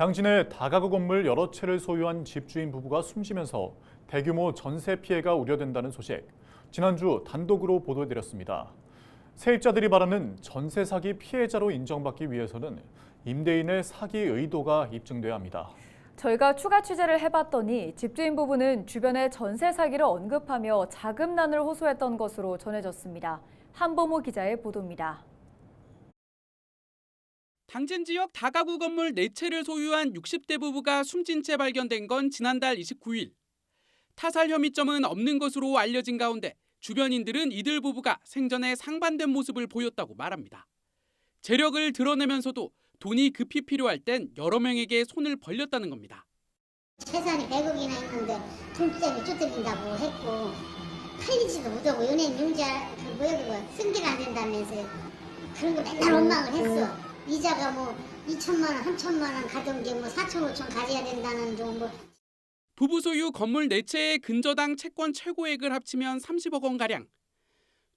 당진의 다가구 건물 여러 채를 소유한 집주인 부부가 숨지면서 대규모 전세 피해가 우려된다는 소식. 지난주 단독으로 보도해드렸습니다. 세입자들이 바라는 전세 사기 피해자로 인정받기 위해서는 임대인의 사기 의도가 입증돼야 합니다. 저희가 추가 취재를 해봤더니 집주인 부부는 주변에 전세 사기를 언급하며 자금난을 호소했던 것으로 전해졌습니다. 한보모 기자의 보도입니다. 당진 지역 다가구 건물 4채를 소유한 60대 부부가 숨진 채 발견된 건 지난달 29일. 타살 혐의점은 없는 것으로 알려진 가운데 주변인들은 이들 부부가 생전에 상반된 모습을 보였다고 말합니다. 재력을 드러내면서도 돈이 급히 필요할 땐 여러 명에게 손을 벌렸다는 겁니다. 재산이 100억이나 있는데 돈 때문에 쫓겨진다고 했고 팔리지도 못하고 연예인 융자 그 뭐야 그거 승계가 안 된다면서요 그런 거 맨날 원망을 했어 이자가 뭐 2천만 원, 3천만 원 가던 게 뭐 4천, 5천 가져야 된다는 정도 부부 소유 건물 4채의 근저당 채권 최고액을 합치면 30억 원 가량.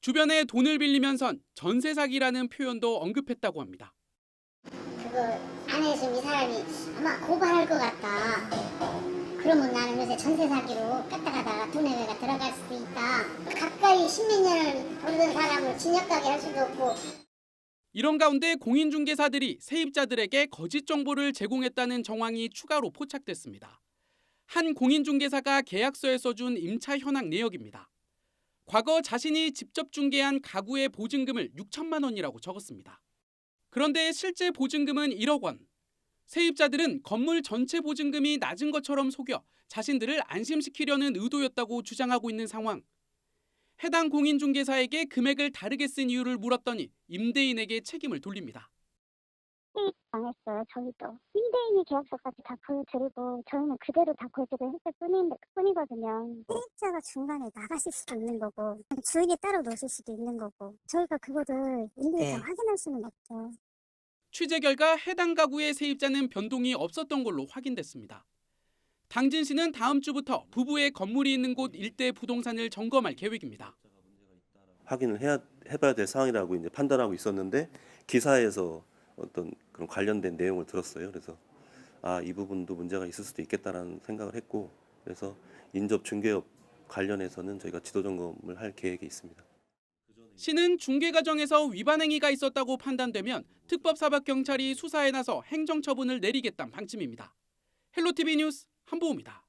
주변에 돈을 빌리면선 전세 사기라는 표현도 언급했다고 합니다. 그거 안 했으면 이 사람이 아마 고발할 것 같다 그러면 나는 요새 전세 사기로 깠다가다가 돈의 회가 들어갈 수도 있다 가까이 십몇 년을 벌던 사람을 징역 가게 할 수도 없고 이런 가운데 공인중개사들이 세입자들에게 거짓 정보를 제공했다는 정황이 추가로 포착됐습니다. 한 공인중개사가 계약서에 써준 임차 현황 내역입니다. 과거 자신이 직접 중개한 가구의 보증금을 6천만 원이라고 적었습니다. 그런데 실제 보증금은 1억 원. 세입자들은 건물 전체 보증금이 낮은 것처럼 속여 자신들을 안심시키려는 의도였다고 주장하고 있는 상황. 해당 공인중개사에게 금액을 다르게 쓴 이유를 물었더니 임대인에게 책임을 돌립니다. 당했어요. 저희도 임대인이 계약서까지 다 보여드리고 저희는 그대로 다 고지를 했을 뿐인, 뿐이거든요. 세입자가 중간에 나가실 수도 있는 거고 주인이 따로 놓으실 수도 있는 거고 저희가 그거를 일일이 다 확인할 수는 없죠. 취재 결과 해당 가구의 세입자는 변동이 없었던 걸로 확인됐습니다. 당진 시는 다음 주부터 부부의 건물이 있는 곳 일대 부동산을 점검할 계획입니다. 확인을 해야 해봐야 될 상황이라고 이제 판단하고 있었는데 기사에서 어떤 그런 관련된 내용을 들었어요. 그래서 아 이 부분도 문제가 있을 수도 있겠다라는 생각을 했고 그래서 인접 중개업 관련해서는 저희가 지도 점검을 할 계획이 있습니다. 시는 중개 과정에서 위반 행위가 있었다고 판단되면 특법 사법 경찰이 수사에 나서 행정 처분을 내리겠다는 방침입니다. 헬로티비 뉴스 한보입니다.